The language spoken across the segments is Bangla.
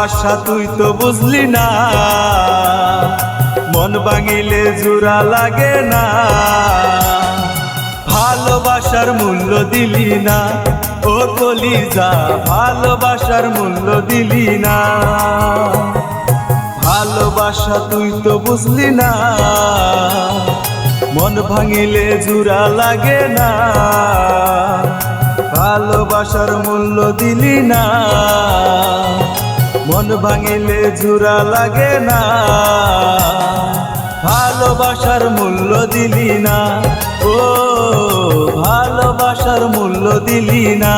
ভালোবাসা তুই তো বুঝলি না। মন ভাঙিলে জোড়া লাগে না। ভালোবাসার মূল্য দিলি না। ও কলিজা, ভালোবাসার মূল্য দিলি না। ভালোবাসা তুই তো বুঝলি না। মন ভাঙিলে জোড়া লাগে না। ভালোবাসার মূল্য দিলি না। মন ভাঙিলে ঝুরা লাগে না। ভালোবাসার মূল্য দিলি না। ও ভালোবাসার মূল্য দিলি না।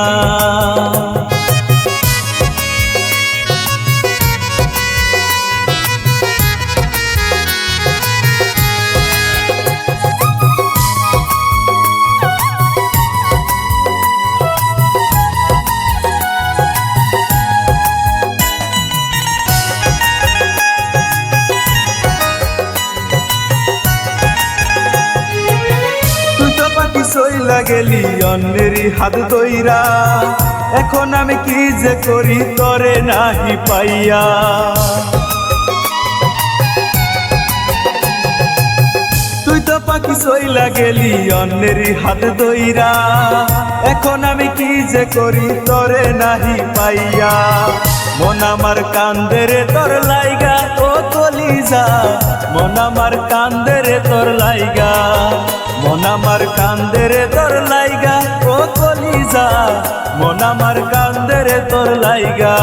সইলা গেলি অন্যেরই হাত দইরা এখন আমি কি যে করি তরে নাহি পাইয়া। তুই তো পাখি সইলা গেলি, অন্যেরই হাত দইরা এখন আমি কি যে করি, তরে নাহি পাইয়া। মন আমার কান্দে রে, তোর লাইগা ও কলিজা। মন আমার কান্দে রে, তোর লাইগা। মন আমার কান্দে রে, তোর লাইগা ও কলিজা। মন আমার কান্দে রে, তোর লাইগা।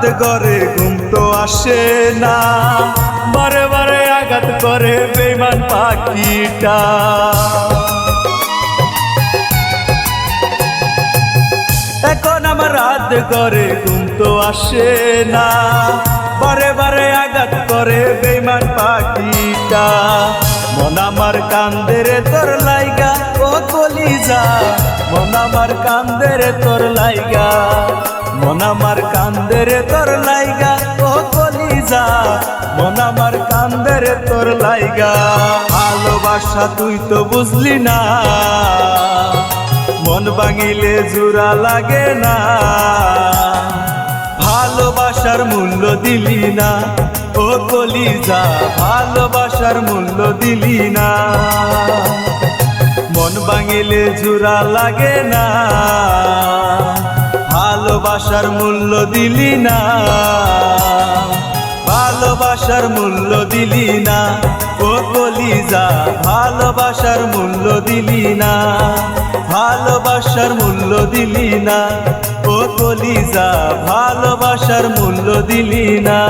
রাত গড়ে ঘুম তো আসে না। বারে বারে আঘাত করে বেমান পাখিটা। এখন আমার রাত গড়ে ঘুম তো আসে না। বারে বারে আঘাত করে বেমান পাখিটা। মন আমার কান্দের তোর লাইগা, ও কলিজা। মন আমার কান্দের তোর লাইগা। মন আমার কান্দের তোর লাইগা, ও কলিজা। মন আমার কান্দের তোর লাইগা। ভালোবাসা তুই তো বুঝলি না। মন ভাঙিলে জোড়া লাগে না। ভালোবাসার মূল্য দিলি না। ও কলিজা, ভালোবাসার মূল্য দিলি না। মন ভাঙিলে জোড়া লাগে না। ভালোবাসার মূল্য দিলি না। ভালোবাসার মূল্য দিলি না। ও কলিজা, ভালোবাসার মূল্য দিলি না। ভালোবাসার মূল্য দিলি না। ও কলিজা, ভালোবাসার মূল্য দিলি না।